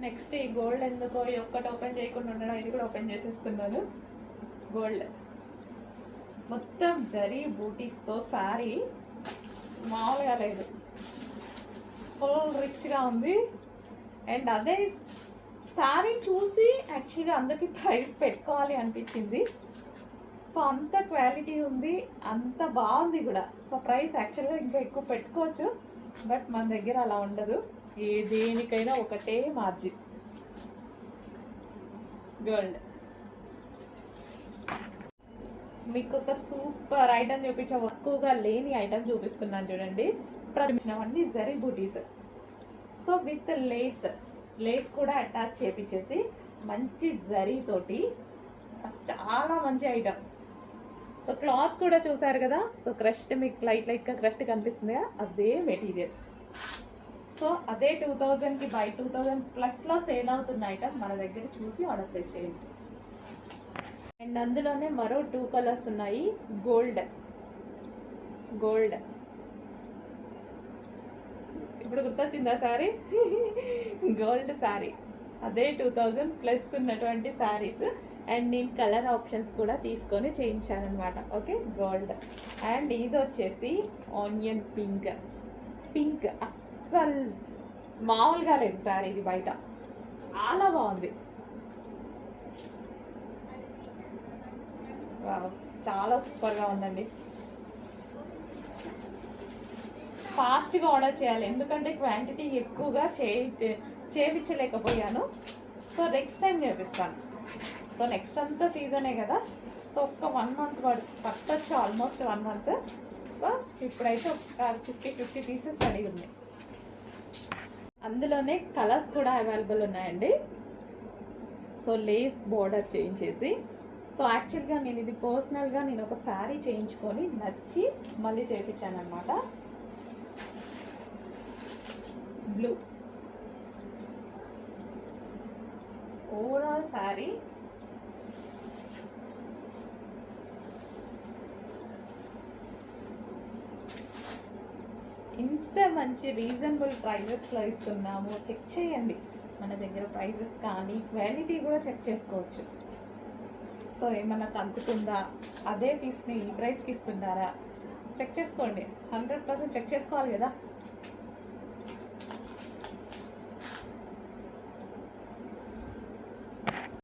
Next ఈ gold ఎందుకో ఈ ఒక్కటి ఓపెన్ చేయకుండా ఉండడం ఇది కూడా ఓపెన్ చేసేస్తున్నాను. గోల్డ్. మొత్తం జరీ బూటీస్తో సారీ. మామూలుగా లేదు. ఫుల్ రిచ్గా ఉంది. అండ్ అదే సారీ చూసి యాక్చువల్గా అందరికీ ప్రైస్ పెట్టుకోవాలి అనిపించింది. సో అంత క్వాలిటీ ఉంది అంత బాగుంది కూడా. సో ప్రైస్ యాక్చువల్గా ఇంకా ఎక్కువ పెట్టుకోవచ్చు బట్ మన దగ్గర అలా ఉండదు. ఏ దేనికైనా ఒకటే మార్జిన్ గోల్డ్ మీకు ఒక సూపర్ ఐటమ్ చూపించాం ఎక్కువగా లేని ఐటమ్ చూపిస్తున్నాను చూడండి. ప్రతించినవన్నీ zari booties so with lace lace కూడా అటాచ్ చేపించేసి మంచి జరీ తోటి చాలా మంచి ఐటమ్ సో క్లాత్ కూడా చూసారు కదా? సో క్రష్ మీకు లైట్ లైట్గా క్రష్డ్ కనిపిస్తుంది అదే మెటీరియల్ సో అదే టూ థౌజండ్కి బై టూ థౌజండ్ ప్లస్లో సేల్ అవుతున్న ఐటమ్ మన దగ్గర చూసి ఆర్డర్ ప్లేస్ చేయండి. అండ్ అందులోనే మరో టూ కలర్స్ ఉన్నాయి. గోల్డ్. గోల్డ్. ఇప్పుడు గుర్తొచ్చిందా శారీ గోల్డ్ శారీ అదే టూ థౌజండ్ ప్లస్ ఉన్నటువంటి శారీస్ అండ్ నేను కలర్ ఆప్షన్స్ కూడా తీసుకొని చేయించాను ఓకే? గోల్డ్. అండ్ ఇది వచ్చేసి ఆనియన్ పింక్. పింక్. అస్సలు మామూలుగా లేదు సారీ ఇది బయట. చాలా బాగుంది. చాలా సూపర్గా ఉందండి. ఫాస్ట్గా ఆర్డర్ చేయాలి. ఎందుకంటే క్వాంటిటీ ఎక్కువగా చే చేయించలేకపోయాను సో నెక్స్ట్ టైం చేపిస్తాను. సో నెక్స్ట్ అంతా సీజనే కదా. సో ఒక్క వన్ మంత్ పట్టచ్చు ఆల్మోస్ట్ వన్ మంత్. సో ఇప్పుడైతే ఒక ఫిఫ్టీ ఫిఫ్టీ పీసెస్ రెడీ ఉన్నాయి. అందులోనే కలర్స్ కూడా అవైలబుల్ ఉన్నాయండి. సో లేస్ బార్డర్ చేయించేసి. సో యాక్చువల్గా నేను ఇది పర్సనల్గా నేను ఒక శారీ చేయించుకొని నచ్చి మళ్ళీ చేయించానమాట బ్లూ. ఓవరాల్ శారీ ఎంత మంచి రీజనబుల్ ప్రైజెస్లో ఇస్తున్నాము చెక్ చేయండి. మన దగ్గర ప్రైజెస్ కానీ క్వాలిటీ కూడా చెక్ చేసుకోవచ్చు. సో ఏమన్నా తగ్గుతుందా? అదే పీస్ని ఈ ప్రైస్కి ఇస్తున్నారా? చెక్ చేసుకోండి. హండ్రెడ్ పర్సెంట్ చెక్ చేసుకోవాలి కదా?